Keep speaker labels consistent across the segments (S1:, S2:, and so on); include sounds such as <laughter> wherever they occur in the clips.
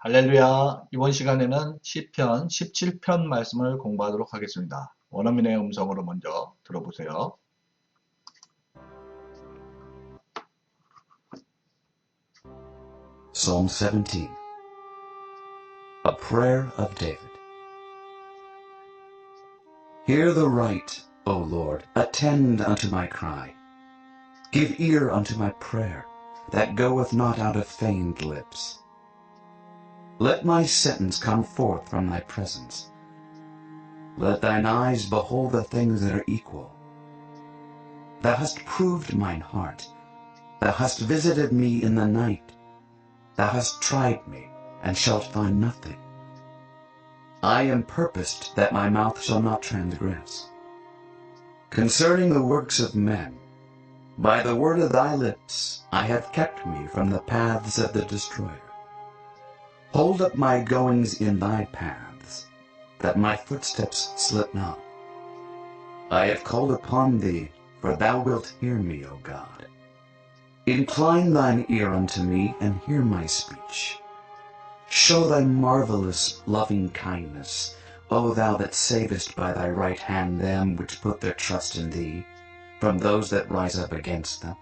S1: 할렐루야. 이번 시간에는 시편 17편 말씀을 공부하도록 하겠습니다. 원어민의 음성으로 먼저 들어보세요.
S2: Psalm 17 A prayer of David. Hear the right, O Lord, attend unto my cry. Give ear unto my prayer, that goeth not out of feigned lips. Let my sentence come forth from thy presence. Let thine eyes behold the things that are equal. Thou hast proved mine heart. Thou hast visited me in the night. Thou hast tried me, and shalt find nothing. I am purposed that my mouth shall not transgress. Concerning the works of men, by the word of thy lips I have kept me from the paths of the destroyer. Hold up my goings in thy paths, that my footsteps slip not. I have called upon thee, for thou wilt hear me, O God. Incline thine ear unto me, and hear my speech. Show thy marvelous loving kindness, O thou that savest by thy right hand them which put their trust in thee, from those that rise up against them.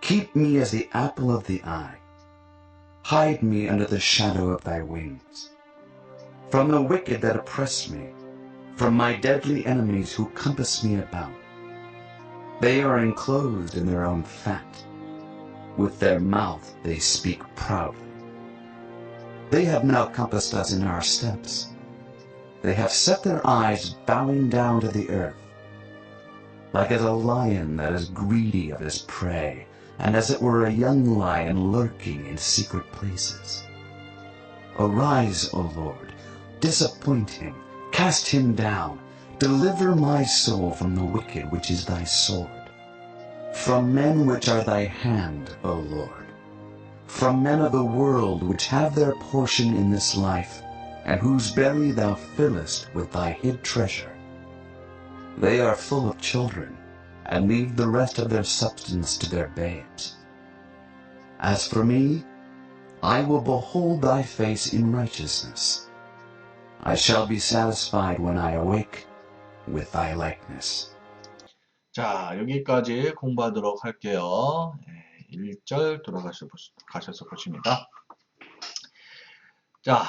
S2: Keep me as the apple of the eye. Hide me under the shadow of thy wings. From the wicked that oppress me, from my deadly enemies who compass me about. They are enclosed in their own fat. With their mouth they speak proudly. They have now compassed us in our steps. They have set their eyes bowing down to the earth. Like as a lion that is greedy of his prey, and as it were a young lion lurking in secret places. Arise, O Lord, disappoint him, cast him down, deliver my soul from the wicked which is thy sword, from men which are thy hand, O Lord, from men of the world which have their portion in this life, and whose belly thou fillest with thy hid treasure. They are full of children, and leave the rest of their substance to their babes. As for me, I will behold thy face in righteousness. I shall be satisfied when I awake with thy likeness.
S1: 자, 여기까지 공부하도록 할게요. 1절 돌아가셔 가셔서 보십니다. 자,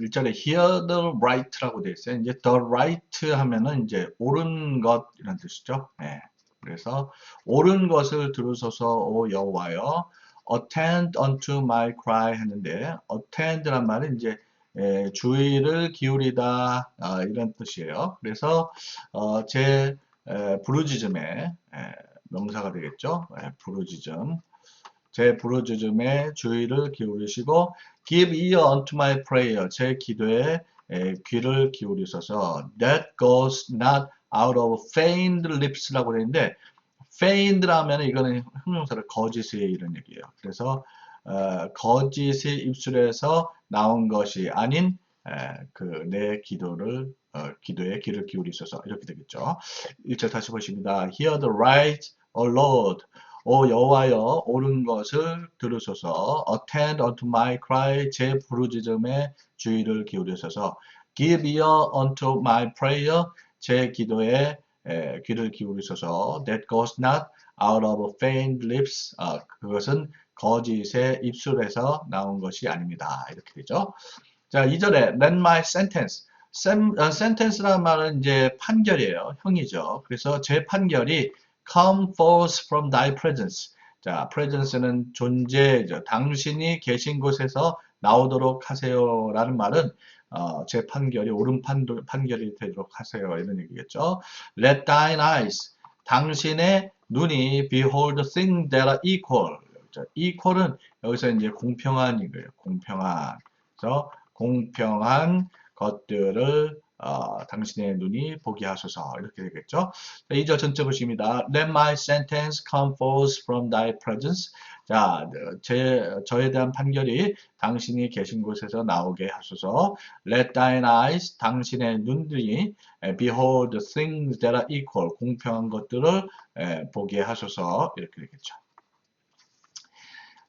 S1: 1절에 hear the right라고 되어 있어요. 이제 the right 하면은 이제 옳은 것이라는 뜻이죠. 예. 그래서 옳은 것을 들으소서 오 여호와여 attend unto my cry 하는데 attend란 말은 이제 예, 주의를 기울이다 아, 이런 뜻이에요. 그래서 어, 제 에, 부르짖음에 에, 명사가 되겠죠. 에, 부르짖음 제 부르짖음에 주의를 기울이시고 give ear unto my prayer 제 기도에 에, 귀를 기울이셔서 that goes not out of feigned lips라고 되는데 feigned라면 이거는 형용사를 거짓의 이런 얘기예요. 그래서 어, 거짓의 입술에서 나온 것이 아닌 그 내 기도를 어, 기도에 귀를 기울이셔서 이렇게 되겠죠. 1절 다시 보십니다. Hear the right, O Lord. 오 여호와여 옳은 것을 들으소서. Attend unto my cry. 제 부르짖음에 주의를 기울이소서. Give ear unto my prayer. 제 기도에 에, 귀를 기울이소서. That goes not out of feigned lips. 아, 그것은 거짓의 입술에서 나온 것이 아닙니다. 이렇게 되죠. 자, 2절에 let my sentence. 센, 어, sentence라는 말은 이제 판결이에요. 형이죠. 그래서 제 판결이 come forth from thy presence. 자, presence는 존재죠. 당신이 계신 곳에서 나오도록 하세요라는 말은 어, 제 판결이 옳은 판, 판결이 되도록 하세요. 이런 얘기겠죠. Let thine eyes. 당신의 눈이 behold things that are equal. equal은 여기서 이제 공평한 이거예요. 공평한. 그래서 공평한 것들을 어, 당신의 눈이 보게 하소서 이렇게 되겠죠. 2절 전체 보십니다. Let my sentence come forth from thy presence. 자, 제, 저에 대한 판결이 당신이 계신 곳에서 나오게 하소서. Let thine eyes, 당신의 눈들이 behold things that are equal, 공평한 것들을 에, 보게 하소서 이렇게 되겠죠.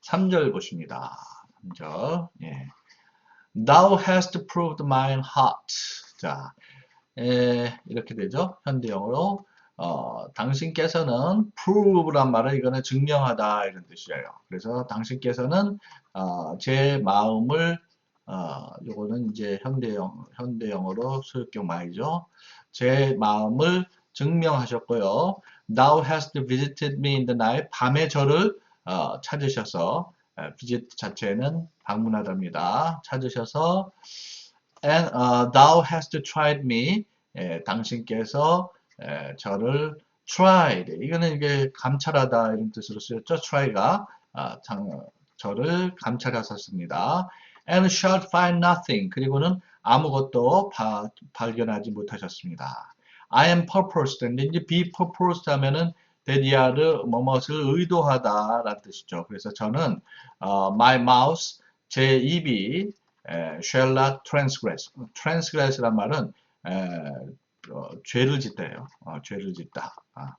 S1: 3절 보십니다. 먼저 예. Thou hast proved mine heart. 자, 에, 이렇게 되죠. 현대형으로 어, 당신께서는 prove란 말은 이거는 증명하다 이런 뜻이에요. 그래서 당신께서는 어, 제 마음을 어, 요거는 이제 현대형 현대형어로 소유격 말이죠. 제 마음을 증명하셨고요. Thou hast visited me in the night. 밤에 저를 어, 찾으셔서 에, visit 자체는 방문하답니다. 찾으셔서 and uh, thou hast tried me. 예, 당신께서 에, 저를 tried. 이거는 이게 감찰하다 이런 뜻으로 쓰였죠. try가 아, 장, 저를 감찰하셨습니다. and shall find nothing. 그리고는 아무것도 바, 발견하지 못하셨습니다. I am purposed. 근데 이제 be purposed 하면은 데디아르 뭐뭇을 의도하다 라는 뜻이죠. 그래서 저는 어, my mouth 제 입이 에, shall not transgress. transgress란 말은 에, 어, 죄를 짓다예요. 어, 죄를 짓다. 아,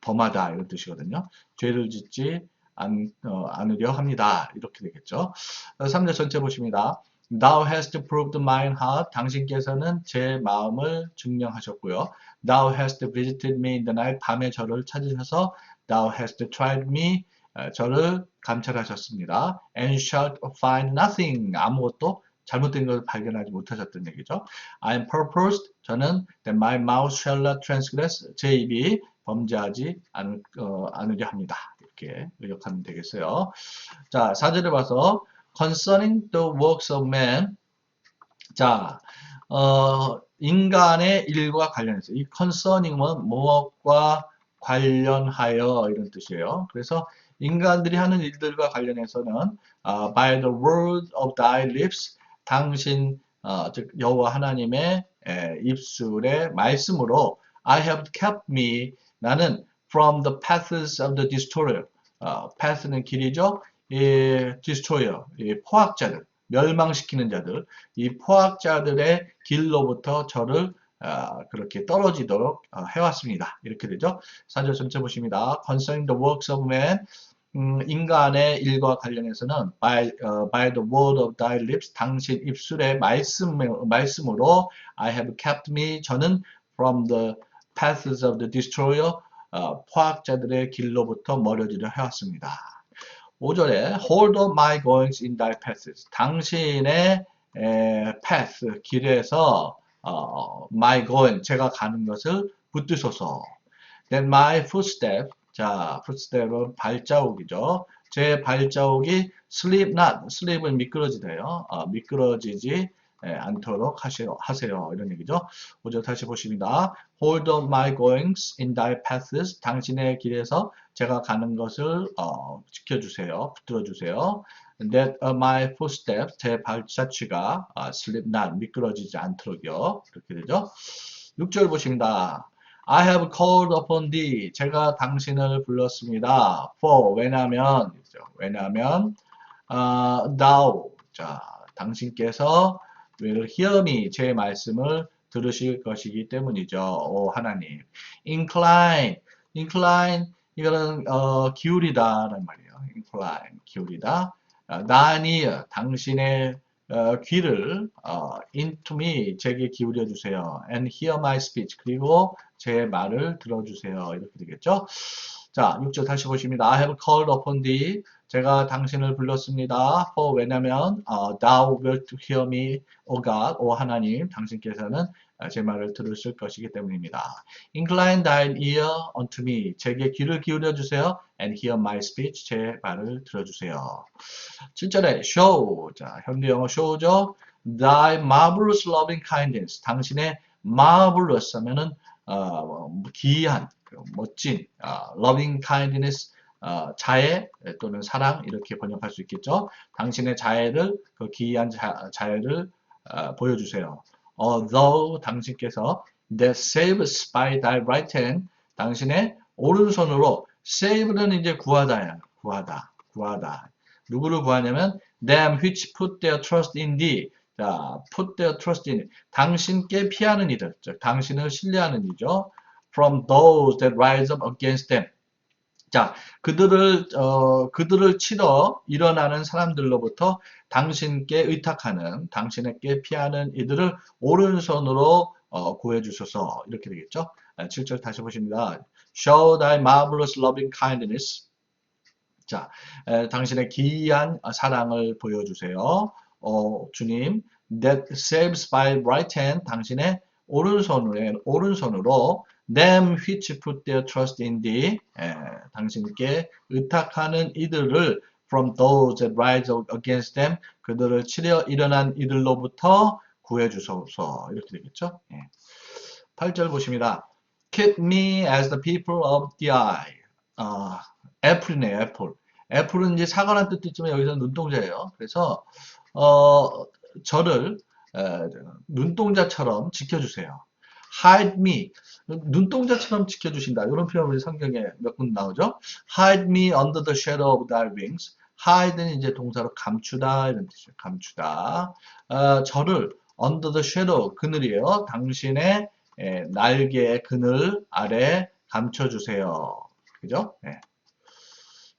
S1: 범하다 이런 뜻이거든요. 죄를 짓지 않, 어, 않으려 합니다. 이렇게 되겠죠. 3절 전체 보십니다. Thou hast proved mine heart. 당신께서는 제 마음을 증명하셨고요. Thou hast visited me in the night. 밤에 저를 찾으셔서 Thou hast tried me. 어, 저를 감찰하셨습니다. And shall find nothing. 아무것도 잘못된 것을 발견하지 못하셨던 얘기죠. I am purposed. 저는 that my mouth shall not transgress. 제 입이 범죄하지 않, 어, 않으려 합니다. 이렇게 의역하면 되겠어요. 자, 사절에 봐서 concerning the works of man. 자, 어, 인간의 일과 관련해서 이 concerning은 무엇과 관련하여 이런 뜻이에요. 그래서 인간들이 하는 일들과 관련해서는 아, by the word of thy lips 당신 어, 즉 여호와 하나님의 에, 입술의 말씀으로 I have kept me 나는 from the paths of the destroyer. 어, path는 길이죠. 이 destroyer, 이 포악자들, 멸망시키는 자들, 이 포악자들의 길로부터 저를 어, 그렇게 떨어지도록 어, 해왔습니다. 이렇게 되죠. 4절 전체 보십니다. Concerning the works of man, 음, 인간의 일과 관련해서는 by, 어, by the word of thy lips, 당신 입술의 말씀, 말씀으로 I have kept me, 저는 from the paths of the destroyer, 어, 포악자들의 길로부터 멀어지려 해왔습니다. 5절에 hold up my goings in thy paths. 당신의 에, path, 길에서 어, my going, 제가 가는 것을 붙드소서. Then my footstep, 자, footstep은 발자국이죠. 제 발자국이 slip not, slip은 미끄러지대요. 어, 미끄러지지 에, 않도록 하세요, 하세요. 이런 얘기죠. 5절 다시 보십니다. Hold up my goings in thy paths. 당신의 길에서 제가 가는 것을 어, 지켜주세요. 붙들어주세요. That my footsteps, 제 발자취가 아, slip not, 미끄러지지 않도록요. 이렇게 되죠. 6절 보십니다. I have called upon thee. 제가 당신을 불렀습니다. For, 왜냐면, 왜냐면, 어, thou, 자, 당신께서 will hear me, 제 말씀을 들으실 것이기 때문이죠. 오, 하나님. incline, incline, 이거는, 어, 기울이다라는 말이에요. incline, 기울이다. 어, 나니, 당신의 어, 귀를 어, into me, 제게 기울여 주세요. and hear my speech. 그리고 제 말을 들어주세요. 이렇게 되겠죠. 자, 6절 다시 보십니다. I have called upon thee. 제가 당신을 불렀습니다. for 왜냐면 어, thou wilt hear me, O God, 오 하나님, 당신께서는 어, 제 말을 들으실 것이기 때문입니다. Incline thine ear unto me. 제게 귀를 기울여 주세요. And hear my speech. 제 말을 들어주세요. 7절에 show. 자, 현대 영어 show죠. Thy marvelous loving kindness. 당신의 marvelous 하면은 어, 기이한, 멋진 어, loving kindness 어, 자애 또는 사랑 이렇게 번역할 수 있겠죠. 당신의 자애를 그 기이한 자, 자애를 어, 보여주세요. Although 당신께서 that saves by thy right hand 당신의 오른손으로 save는 이제 구하다야 구하다 구하다 누구를 구하냐면 them which put their trust in thee 자 put their trust in 당신께 피하는 이들 즉 당신을 신뢰하는 이죠 from those that rise up against them 자, 그들을 어, 그들을 치러 일어나는 사람들로부터 당신께 의탁하는 당신에게 피하는 이들을 오른손으로 어, 구해 주소서 이렇게 되겠죠. 7절 다시 보십니다. Show thy marvelous loving kindness. 자, 에, 당신의 기이한 사랑을 보여주세요. 어, 주님, that saves by right hand, 당신의 오른손으로, 오른손으로 them which put their trust in thee, 에, 당신께 의탁하는 이들을 from those that rise against them, 그들을 치려 일어난 이들로부터 구해 주소서. 이렇게 되겠죠. 예. 8절 보십니다. Keep me as the people of the eye. 아, 애플이네요, 애플. 애플은 이제 사과란 뜻도 있지만 여기서 눈동자예요. 그래서 어, 저를 에, 눈동자처럼 지켜주세요. Hide me. 눈동자처럼 지켜주신다. 이런 표현 우리 성경에 몇 군 나오죠. Hide me under the shadow of thy wings. Hide는 이제 동사로 감추다 이런 뜻이에요. 감추다. 어, 저를 under the shadow 그늘이에요. 당신의 에, 날개의 그늘 아래 감춰주세요. 그죠? 예.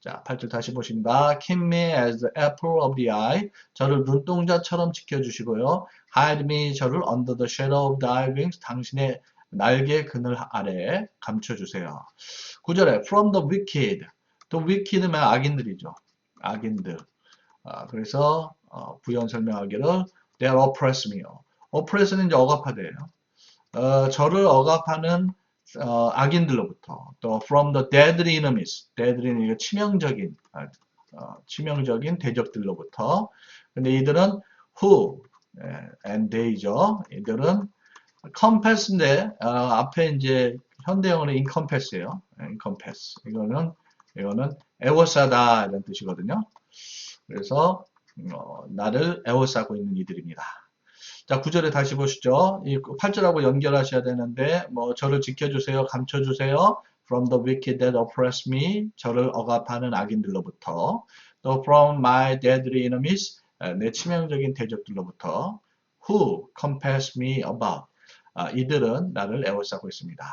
S1: 자, 8절 다시 보십니다. Keep me as the apple of the eye. 저를 눈동자처럼 지켜주시고요. Hide me, 저를 under the shadow of thy wings. 당신의 날개 그늘 아래 감춰주세요. 9절에 from the wicked. 또 wicked면 악인들이죠. 악인들. 아, 그래서 어, 부연 설명하기를 they oppress me. oppress는 이제 억압하대요. 어, 저를 억압하는 어, 악인들로부터 또 from the deadly enemies, deadly는 이거 치명적인 아, 어, 치명적인 대적들로부터 근데 이들은 who 예, and they죠. 이들은 compass인데 어, 앞에 이제 현대형으로 encompass예요. encompass 이거는 이거는 에워싸다 이런 뜻이거든요. 그래서 어, 나를 에워싸고 있는 이들입니다. 자, 9절에 다시 보시죠. 이 8절하고 연결하셔야 되는데, 뭐, 저를 지켜주세요. 감춰주세요. From the wicked that oppress me. 저를 억압하는 악인들로부터. 또 from my deadly enemies. 내 치명적인 대적들로부터. Who compass me about. 아, 이들은 나를 에워싸고 있습니다.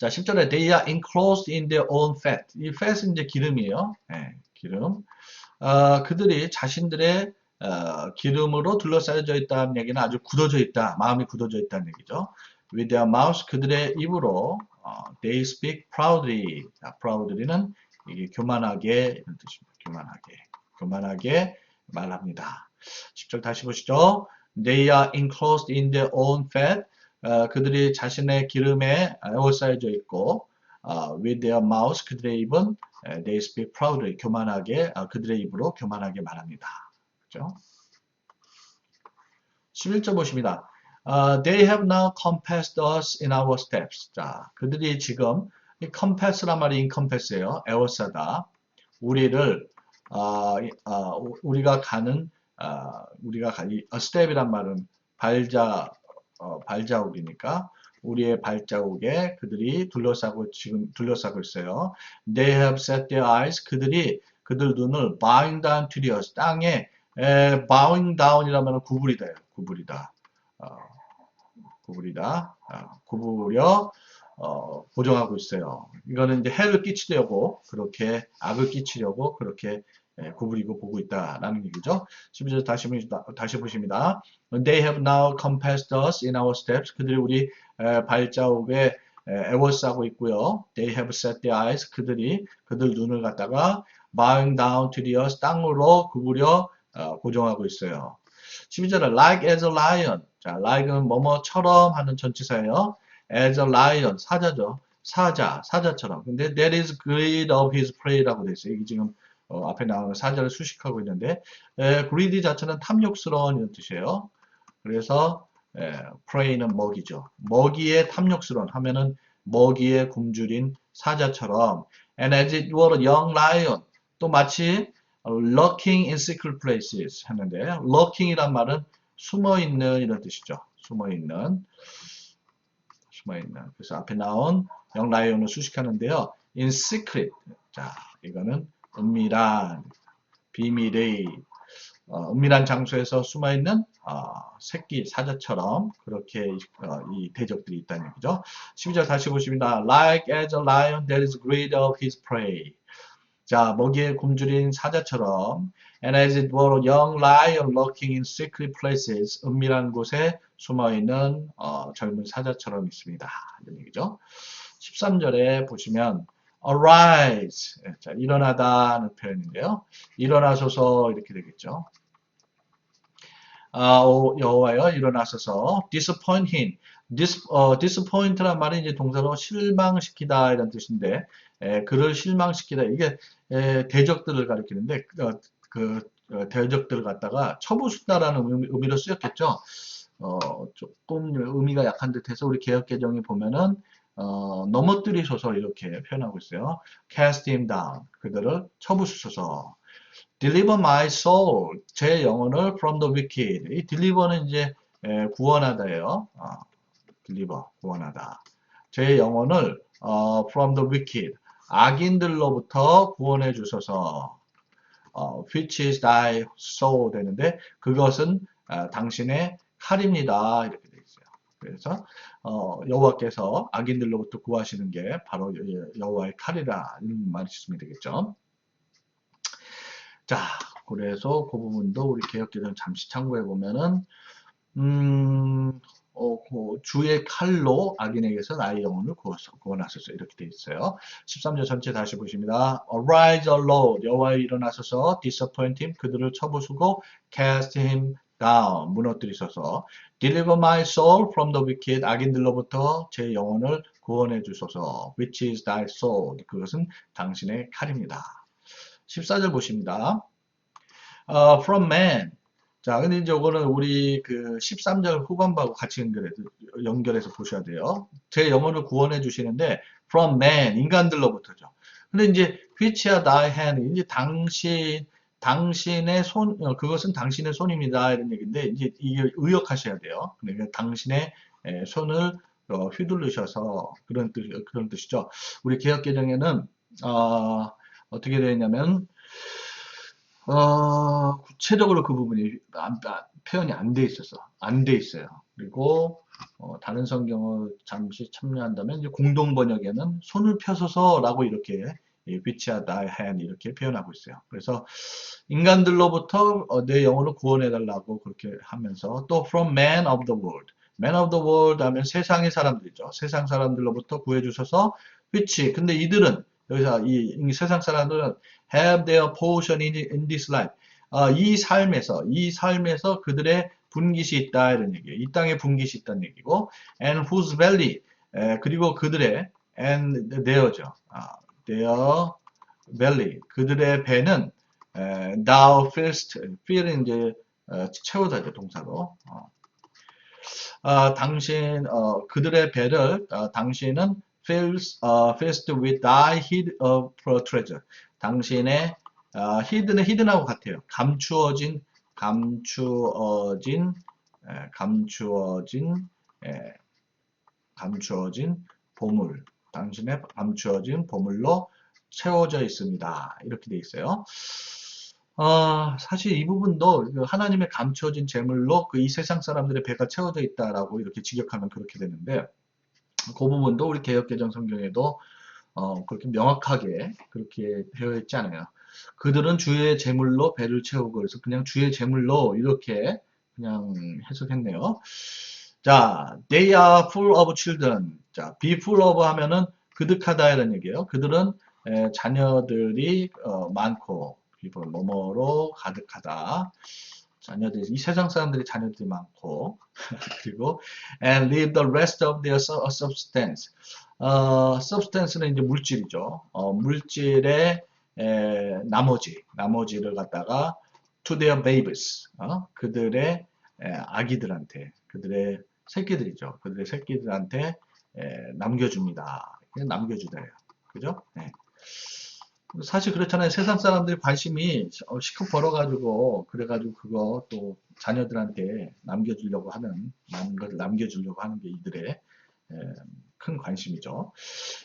S1: 자, 10절에 they are enclosed in their own fat. 이 fat은 이제 기름이에요. 네, 기름. 어, 그들이 자신들의 어, 기름으로 둘러싸여져 있다는 얘기는 아주 굳어져 있다. 마음이 굳어져 있다는 얘기죠. With their mouths 그들의 입으로 어, they speak proudly. 자, proudly는 이게 교만하게 이런 뜻입니다. 교만하게. 교만하게 말합니다. 10절 다시 보시죠. They are enclosed in their own fat. 어, 그들이 자신의 기름에 에워싸여져 있고 어, with their mouths 그들의 입은 they speak proudly 교만하게 어, 그들의 입으로 교만하게 말합니다. 그죠? 11절 보십니다. Uh, they have now compassed us in our steps. 자, 그들이 지금 이 compass란 말이 encompass예요. 에워싸다. 우리를 어, 어, 우리가 가는 어, 우리가 가, 이 step이란 말은 발자 어, 발자국이니까 우리의 발자국에 그들이 둘러싸고 지금 둘러싸고 있어요. They have set their eyes 그들이 그들 눈을 bowing down to earth 땅에 에, bowing down이라면 구부리다 구부리다 어, 구부리다 어, 구부려 어, 고정하고 있어요. 이거는 이제 해를 끼치려고 그렇게 악을 끼치려고 그렇게 예, 구부리고 보고 있다라는 얘기죠. 12절 다시, 다시 보십니다. They have now compassed us in our steps. 그들이 우리 에, 발자국에 에, 에워싸고 있고요. They have set their eyes. 그들이 그들 눈을 갖다가 bowing down to the earth. 땅으로 구부려 어, 고정하고 있어요. 12절에 like as a lion. 자, like은 뭐뭐처럼 하는 전치사예요. as a lion. 사자죠. 사자, 사자처럼. 근데 that is greed of his prey라고 돼 있어요. 이게 지금 어, 앞에 나오는 사자를 수식하고 있는데 에, greedy 자체는 탐욕스러운 이런 뜻이에요. 그래서 에, prey는 먹이죠. 먹이에 탐욕스러운 하면은 먹이에 굶주린 사자처럼 and as it were a young lion 또 마치 lurking in secret places 하는데 lurking이란 말은 숨어 있는 이런 뜻이죠. 숨어 있는 숨어 있는 그래서 앞에 나온 lion을 수식하는데요. in secret 자 이거는 은밀한 비밀의 어, 은밀한 장소에서 숨어있는 어, 새끼 사자처럼 그렇게 어, 이 대적들이 있다는 얘기죠. 12절 다시 보십니다. Like as a lion that is greed of his prey. 자, 먹이에 굶주린 사자처럼 and as it were a young lion lurking in secret places 은밀한 곳에 숨어있는 어, 젊은 사자처럼 있습니다. 이런 얘기죠. 13절에 보시면 arise 자, 일어나다는 표현인데요. 일어나소서 이렇게 되겠죠. 아, 오, 여호와여 일어나소서 disappoint him. Dis, 어, disappoint란 말은 이제 동사로 실망시키다 이런 뜻인데 에, 그를 실망시키다 이게 에, 대적들을 가리키는데 어, 그 어, 대적들을 갖다가 쳐부순다라는 의미, 의미 로 쓰였겠죠. 어, 조금 의미가 약한 듯해서 우리 개혁 개정에 보면은 어, 넘어뜨리소서 이렇게 표현하고 있어요. cast him down. 그들을 쳐부수소서. deliver my soul. 제 영혼을 from the wicked. 이 deliver는 이제 에, 구원하다예요. 어, deliver, 구원하다. 제 영혼을 어, from the wicked. 악인들로부터 구원해 주소서. 어, which is thy soul 되는데 그것은 아, 당신의 칼입니다. 이렇게 되어 있어요. 그래서 어, 여호와께서 악인들로부터 구하시는 게 바로 여- 여호와의 칼이라 이런 말씀이 되겠죠. 자, 그래서 그 부분도 우리 개혁기전 잠시 참고해 보면은 음, 어, 그 주의 칼로 악인에게서 나의 영혼을 구원하소서. 이렇게 되어 있어요. 13절 전체 다시 보십니다. Arise, O Lord, 여호와여 일어나소서, disappoint him, 그들을 쳐부수고, cast him down, 무너뜨리소서, deliver my soul from the wicked, 악인들로부터 제 영혼을 구원해 주소서, which is thy soul, 그것은 당신의 칼입니다. 14절 보십니다. 어, from man, 자, 근데 이제 이거는 우리 그 13절 후반부하고 같이 연결해서, 연결해서 보셔야 돼요. 제 영혼을 구원해 주시는데, from man, 인간들로부터죠. 근데 이제, which are thy hand, 이제 당신, 당신의 손, 어, 그것은 당신의 손입니다. 이런 얘기인데, 이제 이게 의역하셔야 돼요. 그러니까 당신의 에, 손을 어, 휘두르셔서 그런 뜻, 그런 뜻이죠. 우리 개혁개정에는, 어, 어떻게 되어 있냐면, 어, 구체적으로 그 부분이 안- 아, 표현이 안 돼 있어서 안 돼 있어요. 그리고 어, 다른 성경을 잠시 참여한다면 이제 공동 번역에는 손을 펴서서라고 이렇게 이 위치하다 hand 이렇게 표현하고 있어요. 그래서 인간들로부터 어, 내 영혼을 구원해 달라고 그렇게 하면서 또 from man of the world, man of the world 하면 세상의 사람들이죠. 세상 사람들로부터 구해 주셔서 which 근데 이들은 여기서 이, 이 세상 사람들은 have their portion in, in this life. 어, 이 삶에서, 이 삶에서 그들의 분깃이 있다, 이런 얘기예요. 이 땅에 분깃이 있다는 얘기고, and whose belly, 에, 그리고 그들의, and their죠. 아, their belly, 그들의 배는, 에, thou fillest, fill은 이제, 어, 채우다죠, 동사로. 어. 아, 당신, 어, 그들의 배를, 어, 당신은 fills, 어, filled with thy hid of treasure. 당신의 어, hid는 hidden하고 같아요. 감추어진, 감추어진, 에, 감추어진, 에, 감추어진 보물. 당신의 감추어진 보물로 채워져 있습니다. 이렇게 돼 있어요. 어, 사실 이 부분도 그 하나님의 감추어진 재물로 그 이 세상 사람들의 배가 채워져 있다라고 이렇게 직역하면 그렇게 되는데 그 부분도 우리 개혁개정 성경에도 어, 그렇게 명확하게 그렇게 되어 있지 않아요. 그들은 주의 재물로 배를 채우고 그래서 그냥 주의 재물로 이렇게 그냥 해석했네요. 자, they are full of children. 자, be full of 하면은 그득하다 이런 얘기예요. 그들은 에, 자녀들이 어, 많고 people 뭐뭐로 가득하다. 자녀들이 이 세상 사람들이 자녀들이 많고 <laughs> 그리고 and leave the rest of their su- substance. 어, substance는 이제 물질이죠. 어, 물질의 에, 나머지, 나머지를 갖다가 to their babies, 어, 그들의 에, 아기들한테, 그들의 새끼들이죠. 그들의 새끼들한테 에, 남겨줍니다. 그냥 남겨주다예요. 그죠? 네. 사실 그렇잖아요. 세상 사람들이 관심이 어, 시커 벌어가지고 그래가지고 그거 또 자녀들한테 남겨주려고 하는 많은 걸 남겨주려고 하는 게 이들의 에, 큰 관심이죠.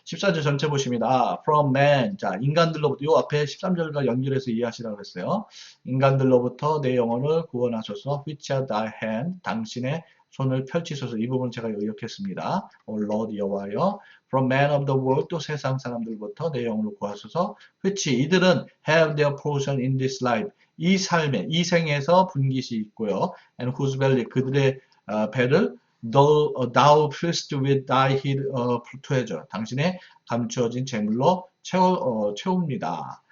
S1: 14절 전체 보십니다. From man. 자, 인간들로부터, 요 앞에 13절과 연결해서 이해하시라고 그랬어요. 인간들로부터 내 영혼을 구원하소서, which are thy hand. 당신의 손을 펼치소서. 이 부분 제가 요약했습니다. O Lord 여호와여. From man of the world. 또 세상 사람들부터 내 영혼을 구하소서. which 이들은 have their portion in this life. 이 삶에, 이 생에서 분깃이 있고요. and whose belly. 그들의 어, 배를 thou, 어, thou fillest with thy hid 어, treasure. 당신의 감추어진 재물로 채워, 어, 채웁니다.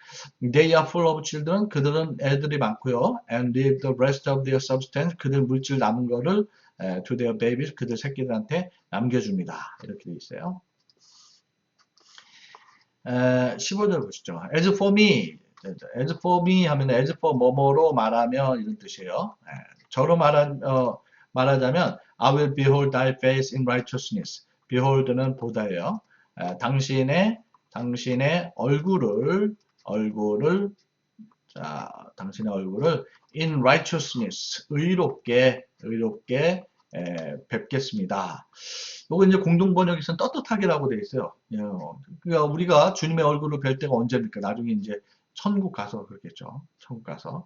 S1: They are full of children. 그들은 애들이 많고요. And leave the rest of their substance. 그들 물질 남은 거를 에, to their babies. 그들 새끼들한테 남겨줍니다. 이렇게 돼 있어요. 에, 15절 보시죠. As for me. as for me 하면 as for 뭐뭐로 말하면 이런 뜻이에요. 에, 저로 말하, 어, 말하자면 I will behold thy face in righteousness. behold는 보다예요. 에, 당신의 당신의 얼굴을 얼굴을 자 당신의 얼굴을 in righteousness 의롭게 의롭게 에, 뵙겠습니다. 요거 이제 공동 번역에서는 떳떳하게라고 돼 있어요. 예, 그러니까 우리가 주님의 얼굴을 뵐 때가 언제입니까? 나중에 이제 천국 가서 그렇겠죠. 천국 가서.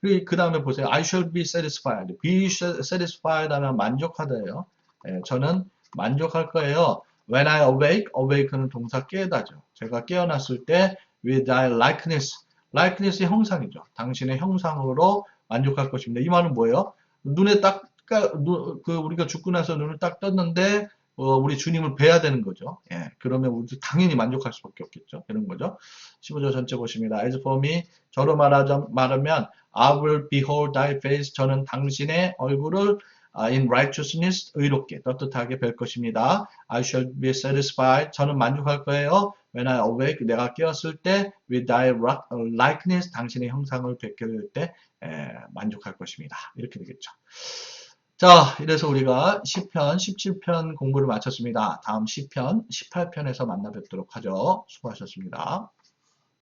S1: 그 다음에 보세요. I shall be satisfied. be satisfied 하면 만족하다예요. 예, 저는 만족할 거예요. When I awake, awake는 동사 깨다죠. 제가 깨어났을 때 with thy likeness. likeness의 형상이죠. 당신의 형상으로 만족할 것입니다. 이 말은 뭐예요? 눈에 딱, 까- 누- 그 우리가 죽고 나서 눈을 딱 떴는데 어, 우리 주님을 뵈야 되는 거죠. 예, 그러면 우리 당연히 만족할 수밖에 없겠죠. 그런 거죠. 15절 전체 보십니다. As for me, 저로 말하자, 말하면 I will behold thy face. 저는 당신의 얼굴을 아, in righteousness 의롭게 떳떳하게 뵐 것입니다. I shall be satisfied. 저는 만족할 거예요. When I awake, 내가 깨었을 때 with thy likeness, 당신의 형상을 될때 만족할 것입니다. 이렇게 되겠죠. 자, 이래서 우리가 10편, 17편 공부를 마쳤습니다. 다음 10편, 18편에서 만나 뵙도록 하죠. 수고하셨습니다.